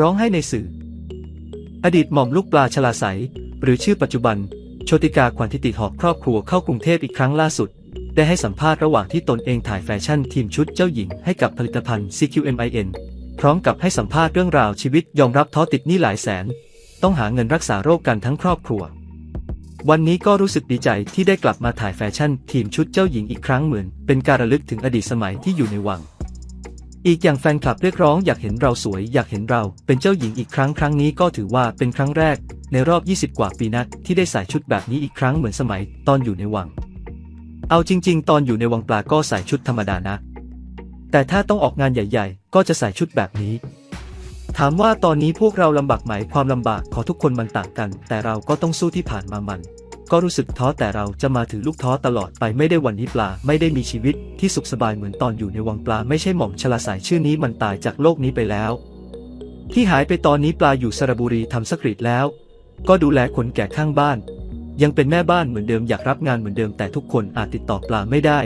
ร้องให้ในสื่อ อดีตหม่อมลูกปลาชลาใส หรือชื่อปัจจุบัน โชติกาขวัญทิติหอบครอบครัวเข้ากรุงเทพอีกครั้งล่าสุด ได้ให้สัมภาษณ์ระหว่างที่ตนเองถ่ายแฟชั่นทีมชุดเจ้าหญิงให้กับผลิตภัณฑ์ CQMIN พร้อมกับให้สัมภาษณ์เรื่องราวชีวิตยอมรับท้อติดหนี้หลายแสน ต้องหาเงินรักษาโรคกันทั้งครอบครัว วันนี้ก็รู้สึกดีใจที่ได้กลับมาถ่ายแฟชั่นทีมชุดเจ้าหญิงอีกครั้งเหมือน เป็นการระลึกถึงอดีตสมัยที่อยู่ในวัง อีกอย่างแฟนคลับเรียกร้องอยากเห็นเราสวยอยากเห็นเราเป็นเจ้าหญิงอีกครั้งครั้งนี้ก็ถือว่าเป็นครั้งแรก ในรอบ 20 กว่าปีนักที่ได้ใส่ชุดแบบนี้อีกครั้งเหมือนสมัย ตอนอยู่ในวัง เอาจริง ๆ ตอนอยู่ในวังปลาก็ใส่ชุดธรรมดานะ แต่ถ้าต้องออกงานใหญ่ ๆ ก็จะใส่ชุดแบบนี้ ถามว่าตอนนี้พวกเราลำบากไหมความลำบากของทุกคนมันต่างกัน แต่เราก็ต้องสู้ที่ผ่านมามัน ก็รู้สึกท้อแต่เราจะมาถือลูกท้อตลอดไปไม่ได้วันนี้ปลาไม่ได้มีชีวิตที่สุขสบายเหมือนตอนอยู่ในวังปลาไม่ใช่หม่อมชลาสายชื่อนี้มันตายจากโลกนี้ไปแล้ว ที่หายไปตอนนี้ปลาอยู่สระบุรีทำสกรีตแล้ว ก็ดูแลคนแก่ข้างบ้าน ยังเป็นแม่บ้านเหมือนเดิมอยากรับงานเหมือนเดิมแต่ทุกคนอาจติดต่อปลาไม่ได้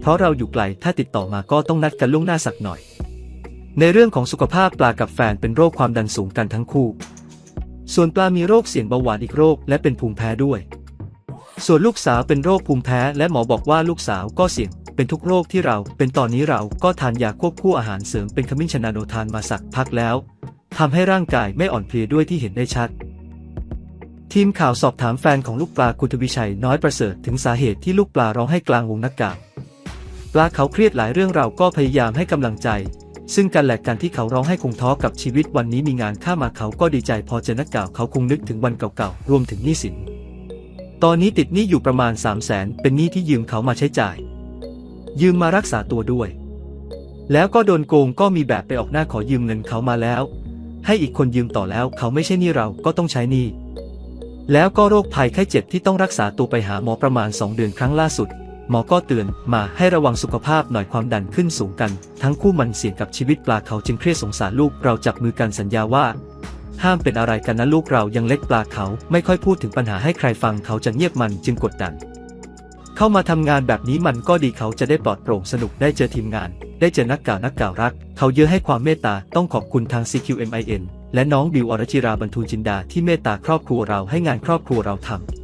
เพราะเราอยู่ไกลถ้าติดต่อมาก็ต้องนัดกันล่วงหน้าสักหน่อย ในเรื่องของสุขภาพปลากับแฟนเป็นโรคความดันสูงกันทั้งคู่ ส่วนปลามีโรคเสี่ยงเบาหวานอีกโรคและเป็นภูมิแพ้ด้วย ส่วนลูกสาวเป็นโรคภูมิแพ้และหมอบอกว่าลูกสาวก็เสี่ยง เป็นทุกโรคที่เรา เป็นตอนนี้เราก็ทานยาควบคู่อาหารเสริมเป็นขมิ้นชนาโนทานมาสักพักแล้วทำให้ร่างกายไม่อ่อนเพลียด้วยที่เห็นได้ชัด ทีมข่าวสอบถามแฟนของลูกปลาคุณทวิชัยน้อยประเสริฐถึงสาเหตุที่ลูกปลาร้องให้กลางวงนักกาวปลาเขาเครียดหลายเรื่องเราก็พยายามให้กำลังใจ ซึ่งกันแหละกันที่เขาร้องให้คงท้อกับชีวิตวันนี้มีงานข้ามาเขาก็ดีใจพอเจอนักกล่าวเขาคงนึกถึงวันเก่าๆรวมถึงหนี้สิน ตอนนี้ติดหนี้อยู่ประมาณ 3 0 0แสนเป็นหนี้ที่ยืมเขามาใช้จ่าย ยืมมารักษาตัวด้วย แล้วก็โดนโกงก็มีแบบไปออกหน้าขอยืมเงินเขามาแล้ว ให้อีกคนยืมต่อแล้วเขาไม่ใช่หนี้เราก็ต้องใช้หนี้แล้วก็โรคภัยไข้เจ็บที่ต้องรักษาตัวไปหาหมอประมาณ 2 เดือนครั้งล่าสุด หมอก็เตือนมาให้ระวังสุขภาพหน่อยความดันขึ้นสูงกัน ทั้งคู่มันเสี่ยงกับชีวิตปลาเขาจึงเครียดสงสารลูกเราจับมือกันสัญญาว่า ห้ามเป็นอะไรกันนะลูกเรายังเล็กปลาเขาไม่ค่อยพูดถึงปัญหาให้ใครฟังเขาจะเงียบมันจึงกดดัน เข้ามาทำงานแบบนี้มันก็ดีเขาจะได้ปลอดโปร่งสนุกได้เจอทีมงาน ได้เจอนักก่าวนักก่าวรัก เขาเยอะให้ความเมตตาต้องขอบคุณทาง CQMIN และน้องบิวอรจิราบรรทูลจินดาที่เมตตาครอบครัวเราให้งานครอบครัวเราทำ